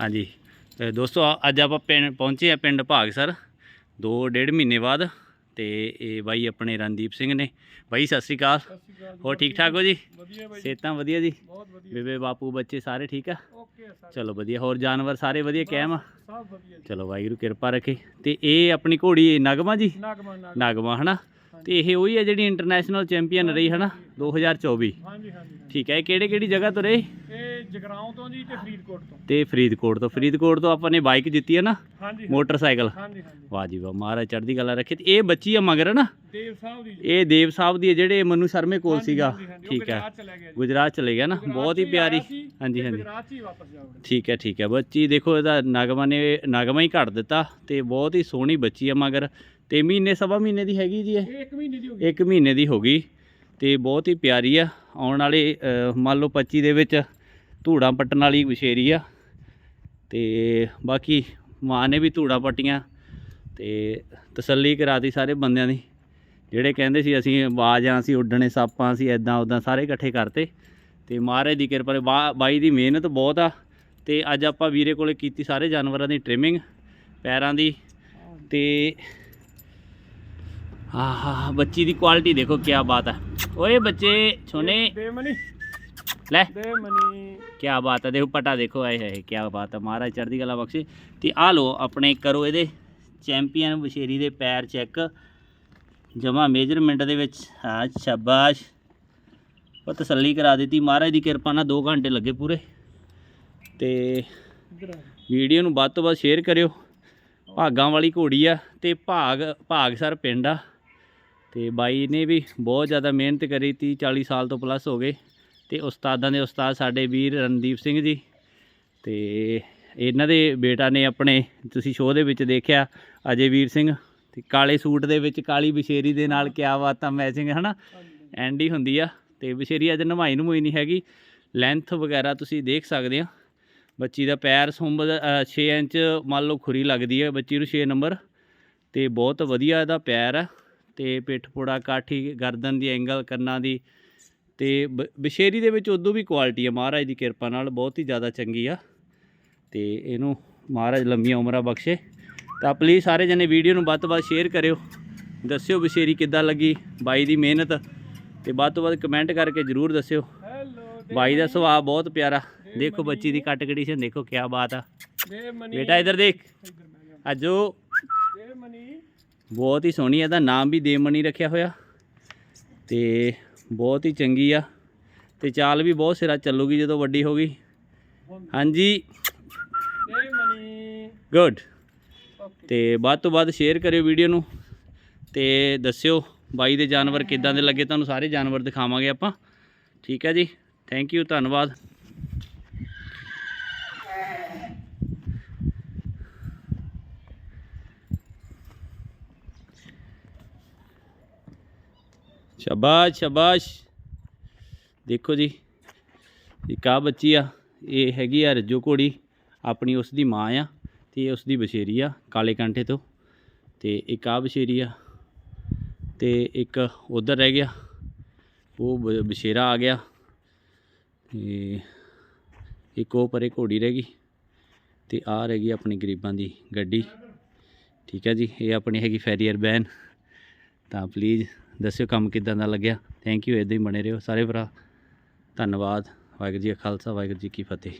ਹਾਂਜੀ। ਤੇ ਦੋਸਤੋ ਅੱਜ ਆਪਾਂ ਪਿੰਡ ਪਹੁੰਚੇ ਆ ਪਿੰਡ ਭਾਗਸਰ ਦੋ ਡੇਢ ਮਹੀਨੇ ਬਾਅਦ ਤੇ ਇਹ ਬਾਈ ਆਪਣੇ ਰਣਦੀਪ ਸਿੰਘ ਨੇ। ਬਾਈ ਸਤਿ ਸ੍ਰੀ ਅਕਾਲ। ਸ਼੍ਰੀ ਹੋਰ ਠੀਕ ਠਾਕ ਹੋ ਜੀ? ਵਧੀਆ ਬਾਈ ਸਿਹਤਾਂ ਵਧੀਆ ਜੀ? ਬੇਬੇ ਬਾਪੂ ਬੱਚੇ ਸਾਰੇ ਠੀਕ ਆ? ਸਰ। ਚਲੋ ਵਧੀਆ ਹੋਰ ਜਾਨਵਰ ਸਾਰੇ ਵਧੀਆ ਕਾਇਮ ਆ? ਚਲੋ ਵਾਹਿਗੁਰੂ ਕਿਰਪਾ ਰੱਖੇ। ਤੇ ਇਹ ਆਪਣੀ ਘੋੜੀ ਨਗਮਾ ਜੀ? ਨਗਮਾ ਹਨਾ? ਤੇ ਇਹ ਉਹੀ ਹੈ ਜਿਹੜੀ ਇੰਟਰਨੈਸ਼ਨਲ ਚੈਂਪੀਅਨ ਰਹੀ ਹਨਾ? 2024 ਹਾਂਜੀ। ਹਾਂਜੀ। ਠੀਕ ਹੈ ਇਹ ਕਿਹੜੇ ਕਿਹੜੀ ਜਗ੍ਹਾ ਤੋਂ ਰਹੇ? ਜਗਰਾਉਂ ਤੋਂ ਜੀ ਤੇ ਫਰੀਦਕੋਟ ਤੋਂ। ਤੇ ਫਰੀਦਕੋਟ ਤੋਂ। ਫਰੀਦਕੋਟ ਤੋਂ ਆਪਾਂ ਨੇ ਬਾਈਕ ਜਿੱਤੀ ਹੈ ਨਾ? ਹਾਂਜੀ ਮੋਟਰਸਾਈਕਲ। ਹਾਂਜੀ ਹਾਂਜੀ। ਵਾਹ ਜੀ ਵਾਹ ਮਹਾਰਾਜ ਚੜ੍ਹਦੀ ਕਲਾ ਰੱਖੇ। ਤੇ ਇਹ ਬੱਚੀ ਆ ਮਗਰ ਨਾ? ਦੇਵ ਸਾਹਿਬ ਦੀ। ਇਹ ਦੇਵ ਸਾਹਿਬ ਦੀ ਹੈ ਜਿਹੜੇ ਮਨੂ ਸ਼ਰਮੇ ਕੋਲ ਸੀਗਾ। ਠੀਕ ਹੈ। ਗੁਜਰਾਤ ਚਲਾ ਗਿਆ ਨਾ? ਬਹੁਤ ਹੀ ਪਿਆਰੀ। ਹਾਂਜੀ ਹਾਂਜੀ। ਗੁਜਰਾਤ ਚ ਹੀ ਵਾਪਸ ਜਾਊਗਾ ਠੀਕ ਹੈ ਠੀਕ ਹੈ। ਬੱਚੀ ਦੇਖੋ ਇਹਦਾ ਨਗਮਾ ਨੇ ਨਗਮਾ ਹੀ ਘੜ ਦਿੱਤਾ ਤੇ ਬਹੁਤ ਹੀ ਸੋਹਣੀ ਬੱਚੀ ਆ ਮਗਰ। ਤੇ ਮਹੀਨੇ ਸਵਾ ਮਹੀਨੇ ਦੀ ਹੈਗੀ ਜੀ ਇਹ? ਇੱਕ ਮਹੀਨੇ ਦੀ ਹੋ ਗਈ। ਇੱਕ ਮਹੀਨੇ ਦੀ ਹੋ ਗਈ ਤੇ ਬਹੁਤ ਹੀ ਪਿਆਰੀ ਆ। ਆਉਣ ਵਾਲੇ ਮੰਨ ਲਓ 25 ਦੇ ਵਿੱਚ ਧੂੜਾਂ ਪੱਟਣ ਵਾਲੀ ਵਿਸ਼ੇਰੀ ਆ ਤੇ ਬਾਕੀ ਮਾਂ ਨੇ ਵੀ ਧੂੜਾਂ ਪੱਟੀਆਂ ਤੇ ਤਸੱਲੀ ਕਰਾਤੀ ਸਾਰੇ ਬੰਦਿਆਂ ਦੀ। ਜਿਹੜੇ ਕਹਿੰਦੇ ਸੀ ਅਸੀਂ ਬਾਜਾਂ ਅਸੀਂ ਉੱਡਣੇ ਸਾਪਾਂ ਅਸੀਂ ਐਦਾਂ ਉਦਾਂ ਸਾਰੇ ਇਕੱਠੇ ਕਰਤੇ ਤੇ ਮਹਾਰਾਜ ਦੀ ਕਿਰਪਾ ਨਾਲ ਬਾਈ ਦੀ ਮਿਹਨਤ ਬਹੁਤ ਆ ਤੇ ਅੱਜ ਆਪਾਂ ਵੀਰੇ ਕੋਲੇ ਕੀਤੀ ਸਾਰੇ ਜਾਨਵਰਾਂ ਦੀ ਟ੍ਰਿਮਿੰਗ ਪੈਰਾਂ ਦੀ ਤੇ ਆਹਾ ਬੱਚੀ ਦੀ ਕੁਆਲਿਟੀ ਦੇਖੋ ਕੀ ਬਾਤ ਹੈ ਓਏ ਬੱਚੇ, ਛੋਨੇ। ਲੈ। ਕੀ ਬਾਤ ਹੈ ਦੇਖੋ ਪਟਾ ਦੇਖੋ ਆਏ ਹੈ ਕੀ ਬਾਤ ਹੈ ਮਹਾਰਾਜ ਚੜ੍ਹਦੀ ਕਲਾ ਬਖਸ਼ੇ। ਤੇ ਆ ਲੋ ਆਪਣੇ ਕਰੋ ਇਹਦੇ ਚੈਂਪੀਅਨ ਬਸ਼ੇਰੀ ਦੇ ਪੈਰ ਚੈੱਕ। ਜਮਾ ਮੇਜਰਮੈਂਟ ਦੇ ਵਿੱਚ। ਹਾਂ ਸ਼ਾਬਾਸ਼। ਉਹ ਤਸੱਲੀ ਕਰਾ ਦਿੱਤੀ। ਮਹਾਰਾਜ ਦੀ ਕਿਰਪਾ ਨਾਲ 2 ਘੰਟੇ ਲੱਗੇ ਪੂਰੇ। ਤੇ ਵੀਡੀਓ ਨੂੰ ਵੱਧ ਤੋਂ ਵੱਧ ਸ਼ੇਅਰ ਕਰਿਓ। ਭਾਗਾਂ ਵਾਲੀ ਘੋੜੀ ਆ ਤੇ ਭਾਗ ਭਾਗਸਰ ਪਿੰਡ ਆ। ਤੇ ਬਾਈ ਨੇ ਵੀ ਬਹੁਤ ਜ਼ਿਆਦਾ ਮਿਹਨਤ ਕਰੀ 30 40 ਸਾਲ ਤੋਂ ਪਲੱਸ ਹੋ ਗਏ। ਤੇ ਉਸਤਾਦਾਂ ਦੇ ਉਸਤਾਦ ਸਾਡੇ ਵੀਰ ਰਣਦੀਪ ਸਿੰਘ ਜੀ ਤੇ ਇਹਨਾਂ ਦੇ ਬੇਟਾ ਨੇ ਆਪਣੇ, ਤੁਸੀਂ ਸ਼ੋਅ ਦੇ ਵਿੱਚ ਦੇਖਿਆ, ਅਜੇ ਵੀਰ ਸਿੰਘ, ਤੇ ਕਾਲੇ ਸੂਟ ਦੇ ਵਿੱਚ ਕਾਲੀ ਬਸ਼ੇਰੀ ਦੇ ਨਾਲ ਕਿਆ ਬਾਤਾਂ ਮੈਚਿੰਗ ਹਨਾ? ਐਂਡੀ ਹੁੰਦੀ ਆ, ਤੇ ਬਸ਼ੇਰੀ ਅੱਜ ਨਮਾਈ ਨਮੂਈ ਨਹੀਂ ਹੈਗੀ। ਲੈਂਥ ਵਗੈਰਾ ਤੁਸੀਂ ਦੇਖ ਸਕਦੇ ਆ। ਬੱਚੀ ਦਾ ਪੈਰ ਸੁੰਬ 6 ਇੰਚ ਮੰਨ ਲਓ ਖੁਰੀ ਲੱਗਦੀ ਹੈ ਬੱਚੀ ਨੂੰ 6 ਨੰਬਰ। ਤੇ ਬਹੁਤ ਵਧੀਆ ਇਹਦਾ ਪੈਰ ਆ, ਤੇ ਪਿੱਠ ਪੋੜਾ, ਕਾਠੀ, ਗਰਦਨ ਦੀ ਐਂਗਲ ਕੰਨਾਂ ਦੀ ਤੇ ਬ- ਬਸ਼ੇਰੀ ਦੇ ਵਿੱਚ ਉਦੋਂ ਵੀ ਕੁਆਲਿਟੀ ਆ। ਮਹਾਰਾਜ ਦੀ ਕਿਰਪਾ ਨਾਲ ਬਹੁਤ ਹੀ ਜ਼ਿਆਦਾ ਚੰਗੀ ਆ। ਤੇ ਇਹਨੂੰ ਮਹਾਰਾਜ ਲੰਮੀਆਂ ਉਮਰਾਂ ਬਖਸ਼ੇ। ਤਾਂ ਪਲੀਜ਼ ਸਾਰੇ ਜਣੇ ਵੀਡੀਓ ਨੂੰ ਵੱਧ ਤੋਂ ਵੱਧ ਸ਼ੇਅਰ ਕਰਿਓ। ਦੱਸਿਓ ਬਸ਼ੇਰੀ ਕਿੱਦਾਂ ਲੱਗੀ, ਬਾਈ ਦੀ ਮਿਹਨਤ। ਤੇ ਵੱਧ ਤੋਂ ਵੱਧ ਕਮੈਂਟ ਕਰਕੇ ਜਰੂਰ ਦੱਸਿਓ। ਬਾਈ ਦਾ ਸੁਭਾਅ ਬਹੁਤ ਪਿਆਰਾ। ਦੇਖੋ ਬੱਚੀ ਦੀ ਕੱਟ ਕੰਡੀਸ਼ਨ ਦੇਖੋ ਕੀ ਬਾਤ ਆ। ਬੇਟਾ ਇਧਰ ਦੇਖ। ਇੱਧਰ ਅੱਜ ਉਹ ਬਹੁਤ ਹੀ ਸੋਹਣੀ ਇਹਦਾ ਨਾਮ ਵੀ ਦੇਵਮਣੀ ਰੱਖਿਆ ਹੋਇਆ। ਤੇ ਬਹੁਤ ਹੀ ਚੰਗੀ ਆ। ਤੇ ਚਾਲ ਵੀ ਬਹੁਤ ਸਿਰਾ ਚੱਲੂਗੀ ਜਦੋਂ ਵੱਡੀ ਹੋ ਗਈ। ਹਾਂਜੀ। ਗੁੱਡ ਓਕੇ ਤੇ ਵੱਧ ਤੋਂ ਵੱਧ ਸ਼ੇਅਰ ਕਰਿਓ ਵੀਡੀਓ ਨੂੰ। ਤੇ ਦੱਸਿਓ ਬਾਈ ਦੇ ਜਾਨਵਰ ਕਿੱਦਾਂ ਦੇ ਲੱਗੇ, ਤੁਹਾਨੂੰ ਸਾਰੇ ਜਾਨਵਰ ਦਿਖਾਵਾਂਗੇ ਆਪਾਂ। ਠੀਕ ਹੈ ਜੀ। ਥੈਂਕ ਯੂ ਧੰਨਵਾਦ। ਸ਼ਾਬਾਸ਼ ਸ਼ਾਬਾਸ਼। ਦੇਖੋ ਜੀ ਇੱਕ ਆ ਬੱਚੀ ਆ? ਇਹ ਹੈਗੀ ਆ ਰੱਜੋ ਘੋੜੀ। ਆਪਣੀ ਉਸ ਦੀ ਮਾਂ ਆ ਤੇ ਉਸ ਦੀ ਬਸ਼ੇਰੀ ਆ, ਕਾਲੇ ਕੰਠੇ ਤੋਂ। ਤੇ ਇੱਕ ਆ ਬਸ਼ੇਰੀ ਆ? ਤੇ ਇੱਕ ਉਧਰ ਰਹਿ ਗਿਆ। ਉਹ ਬ- ਬਸ਼ੇਰਾ ਆ ਗਿਆ। ਤੇ ਇੱਕ ਉਹ ਪਰੇ ਘੋੜੀ ਰਹਿ ਗਈ। ਤੇ ਆ ਰਹਿ ਗਈ ਆਪਣੀ ਗਰੀਬਾਂ ਦੀ ਗੱਡੀ। ਠੀਕ ਹੈ ਜੀ, ਇਹ ਆਪਣੀ ਹੈਗੀ ਫੈਰੀਅਰ ਬੈਨ। ਤਾਂ ਪਲੀਜ਼ ਦੱਸਿਓ ਕੰਮ ਕਿਦਾਂ ਦਾ ਲੱਗਿਆ। ਥੈਂਕ ਯੂ ਇਦਾਂ ਹੀ ਬਣੇ ਰਹੋ। ਸਾਰੇ ਭਰਾ, ਧੰਨਵਾਦ। ਵਾਹਿਗੁਰੂ ਜੀ ਕਾ ਖਾਲਸਾ, ਵਾਹਿਗੁਰੂ ਜੀ ਕੀ ਫਤਿਹ।